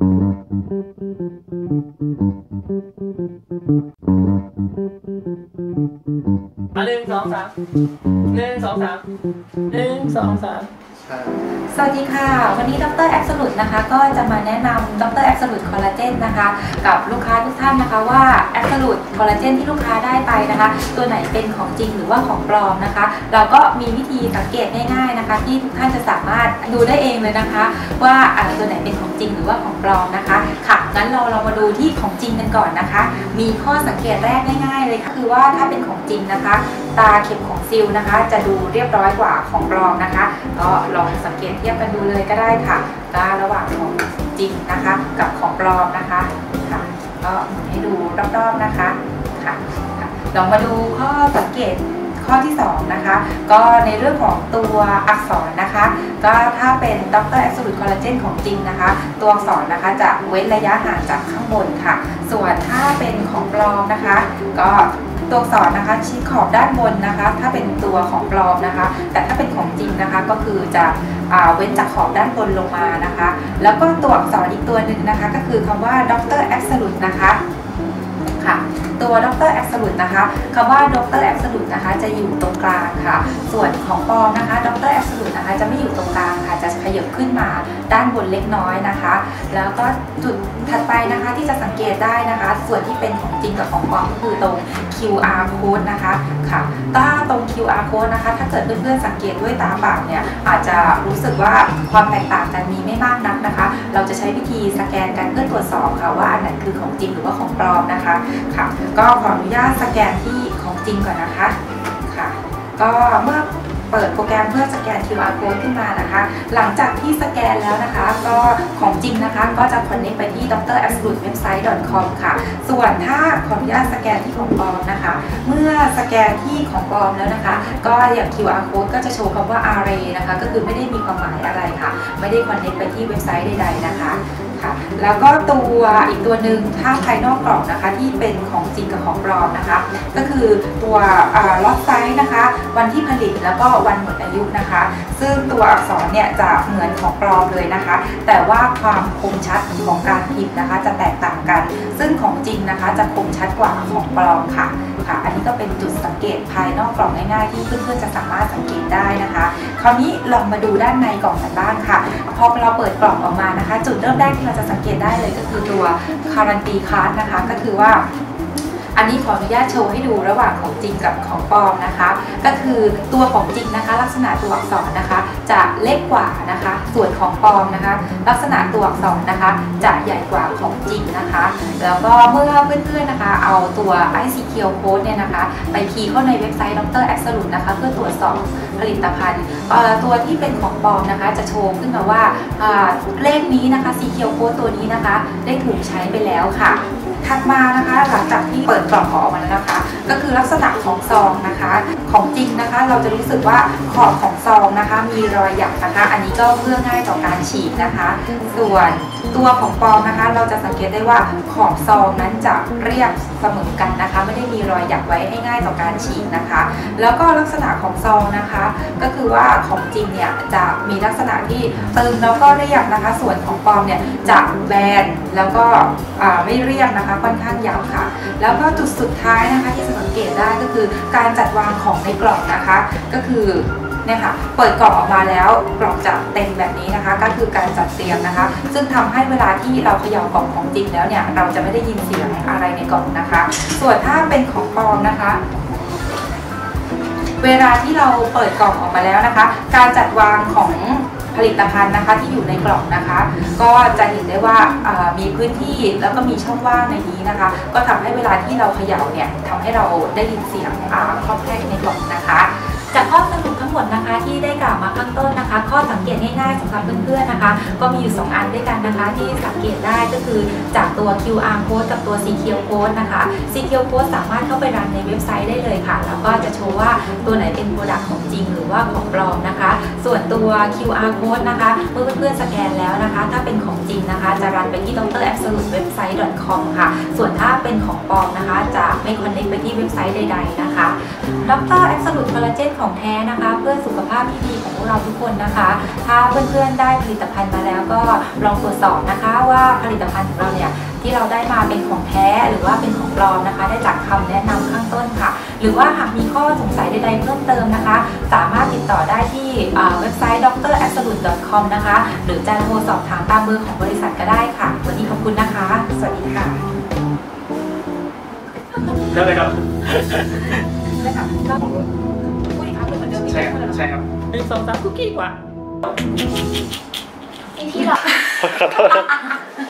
มาหนึ่งสองสามหนึ่งสองสามหนึ่งสองสาม สวัสดีค่ะ วันนี้ดรแอ s ซ l u t e นะคะ ก็จะมาแนะนำดรแอ s ซ l u t e คอลลาเจนนะคะ กับลูกค้าทุกท่านนะคะว่าแอ s ซ l u t e คอลลาเจนที่ลูกค้าได้ไปนะคะ ตัวไหนเป็นของจริงหรือว่าของปลอมนะคะ เราก็มีวิธีสังเกตง่ายๆนะคะ ที่ทุกท่านจะสามารถดูได้เองเลยนะคะ ว่าอ่าตัวไหนเป็นของจริงหรือว่าของปลอมนะคะค่ะ งั้นเราเรามาดูที่ของจริงกันก่อนนะคะ มีข้อสังเกตแรกง่ายๆเลยค่ะคือว่าถ้าเป็นของจริงนะคะ ตาเข็มของซิลนะคะ จะดูเรียบร้อยกว่าของปลอมนะคะ ก็ลองสังเกตเทียบกันดูเลยก็ได้ค่ะก็ระหว่างของจริงนะคะ กับของปลอมนะคะค่ะก็ให้ดูรอบๆนะคะค่ะลองมาดูข้อสังเกต ข้อที่2นะคะก็ในเรื่องของตัวอักษรนะคะก็ถ้าเป็นดรแอ s ซ l u t e คอลลาเจนของจริงนะคะ ตัวอักษรนะคะจะเว้นระยะห่างจากข้างบนค่ะ ส่วนถ้าเป็นของปลอมนะคะ ก็ตัวอักษรนะคะชี้ขอบด้านบนนะคะ ถ้าเป็นตัวของปลอมนะคะ แต่ถ้าเป็นของจริงนะคะก็คือจะเว้นจากขอบด้านบนลงมานะคะ แล้วก็ตัวอักษรอีกตัวหนึ่งนะคะ ก็คือคำว่าดรแอ s ซ l u t e นะคะ ค่ะ ตัวดรแอ s ซ l u t e นะคะคำว่าดรแอ s ซ l u t e นะคะจะอยู่ตรงกลางค่ะ ส่วนของปอมนะคะดรแอ s ซ l u t e นะคะจะไม่อยู่ตรงกลางค่ะ จะขยับขึ้นมาด้านบนเล็กน้อยนะคะ แล้วก็จุดถัดไปนะคะที่จะสังเกตได้นะคะ ส่วนที่เป็นของจริงกับของปลอมก็คือตรง QR code นะคะค่ะถ้าตรง QR code นะคะ ถ้าเกิดเพื่อนๆสังเกตด้วยตาเปล่าเนี่ยอาจจะรู้สึกว่าความแตกต่างกันมีไม่มากนักนะ วิธีสแกนกันเพื่อตรวจสอบค่ะว่าอันไหนคือของจริงหรือว่าของปลอมนะคะค่ะ ก็ขออนุญาตสแกนที่ของจริงก่อนนะคะค่ะ ก็เมื่อ เปิดโปรแกรมเพื่อสแกน QR code ขึ้นมานะคะ หลังจากที่สแกนแล้วนะคะ ก็ของจริงนะคะก็จะ connect ไปที่ drabsolutewebsite.com ค่ะ ส่วนถ้าขออนุญาตสแกนที่ของปลอมนะคะ เมื่อสแกนที่ของปลอมแล้วนะคะ ก็อย่าง QR code ก็จะโชว์คำว่า array นะคะ ก็คือไม่ได้มีความหมายอะไรค่ะ ไม่ได้ connect ไปที่เว็บไซต์ใดๆนะคะ แล้วก็ตัวอีกตัวหนึ่งถ้าภายนอกกล่องนะคะที่เป็นของจริงกับของปลอมนะคะ ก็คือตัวล็อตไซส์นะคะ วันที่ผลิตแล้วก็วันหมดอายุนะคะ ซึ่งตัวอักษรเนี่ยจะเหมือนของปลอมเลยนะคะ แต่ว่าความคมชัดของการพิมพ์นะคะ จะแตกต่างกัน ซึ่งของจริงนะคะจะคมชัดกว่าของปลอมค่ะ ค่ะ อันนี้ก็เป็นจุดสังเกตภายนอกกล่องง่ายๆ ที่เพื่อนๆจะสามารถสังเกตได้นะคะ คราวนี้ลองมาดูด้านในกล่องกันบ้างค่ะ พอเราเปิดกล่องออกมานะคะ จุดเริ่มแรกที่เราจะสังเกตได้เลยก็คือตัวคารันตีคาร์ดนะคะ ก็คือว่า อันนี้ขออนุญาตโชว์ให้ดูระหว่างของจริงกับของปลอมนะคะ ก็คือตัวของจริงนะคะ ลักษณะตัวอักษรนะคะ จะเล็กกว่านะคะ ส่วนของปลอมนะคะ ลักษณะตัวอักษรนะคะ จะใหญ่กว่าของจริงนะคะ แล้วก็เมื่อเพื่อนๆนะคะ เอาตัว ICQ code เนี่ยนะคะ ไปคีย์เข้าในเว็บไซต์ดรแอ s ซ l u t e นะคะ เพื่อตรวจสอบ ผลิตภัณฑ์ตัวที่เป็นของปลอมนะคะ จะโชว์ขึ้นมาว่าเลขนี้นะคะ CQ code ตัวนี้นะคะ ได้ถูกใช้ไปแล้วค่ะถัดมานะคะหลังจากที่เปิดกล่องออกมาแล้วนะคะ ก็คือลักษณะของซองนะคะ ของจริงนะคะเราจะรู้สึกว่าขอบของซองนะคะ มีรอยหยักนะคะ อันนี้ก็เพื่อง่ายต่อการฉีกนะคะ ส่วนตัวของปลอมนะคะ เราจะสังเกตได้ว่าขอบซองนั้นจะเรียบเสมอกันนะคะ ไม่ได้มีรอยหยักไว้ให้ง่ายต่อการฉีกนะคะ แล้วก็ลักษณะของซองนะคะก็คือว่าของจริงเนี่ยจะมีลักษณะที่ตึงแล้วก็เรียบนะคะ ส่วนของปลอมเนี่ยจะแบนแล้วก็ไม่เรียบนะคะค่อนข้างยาวค่ะ แล้วก็จุดสุดท้ายนะคะที่สังเกตได้ก็คือการจัดวางของในกล่องนะคะ ก็คือเนี่ยค่ะเปิดกล่องออกมาแล้วกล่องจะเต็มแบบนี้นะคะ ก็คือการจัดเตรียมนะคะ ซึ่งทำให้เวลาที่เราเขย่ากล่องของจริงแล้วเนี่ยเราจะไม่ได้ยินเสียงอะไรในกล่องนะคะ ส่วนถ้าเป็นของปลอมนะคะ เวลาที่เราเปิดกล่องออกมาแล้วนะคะ การจัดวางของผลิตภัณฑ์นะคะที่อยู่ในกล่องนะคะ ก็จะเห็นได้ว่ามีพื้นที่แล้วก็มีช่องว่างในนี้นะคะ ก็ทำให้เวลาที่เราเขย่าเนี่ยทำให้เราได้ยินเสียงอ่าครอบแคกในกล่องนะคะ จากข้อสรุปทั้ งหมดนะคะที่ได้กล่าวมาข้างต้นนะคะ ข้อสังเกตง่ายๆสำหรับเพื่อนๆนะคะ ก็มีอยู่ 2 อันด้วยกันนะคะ ที่สังเกตได้ก็คือจากตัว QR code กับตัว CQ code นะคะ CQ code สามารถเข้าไปรันในเว็บไซต์ได้เลยค่ะ แล้วก็จะโชว์ว่าตัวไหนเป็นโปรดักต์ของจริงหรือว่าของปลอมนะคะ ส่วนตัว QR code นะคะ เมื่อเพื่อนๆสแกนแล้วนะคะ ถ้าเป็นของจริงนะคะ จะรันไปที่ drabsolutewebsite.com ค่ะ ส่วนถ้าเป็นของปลอมนะคะ จะไม่คอนเนคไปที่เว็บไซต์ใดๆนะคะดร Absolute Collagen ของแท้นะคะเพื่อสุขภาพที่ดีของพวกเราทุกคนนะคะ ถ้าเพื่อนๆได้ผลิตภัณฑ์มาแล้วก็ลองตรวจสอบนะคะว่าผลิตภัณฑ์ของเราเนี่ยที่เราได้มาเป็นของแท้หรือว่าเป็นของปลอมนะคะ ได้จากคำแนะนำข้างต้นค่ะ หรือว่าหากมีข้อสงสัยใดๆเพิ่มเติมนะคะ สามารถติดต่อได้ที่อ่าเว็บไซต์ drabsolute.com นะคะ หรือจะโทรสอบถามตามเบอร์ของบริษัทก็ได้ค่ะ วันนี้ขอบคุณนะคะ สวัสดีค่ะได้เลยครับ ใช่ครับใช่ครับหนึ่งสองสามคุกกี้กว่า ที่เราขอโทษครับ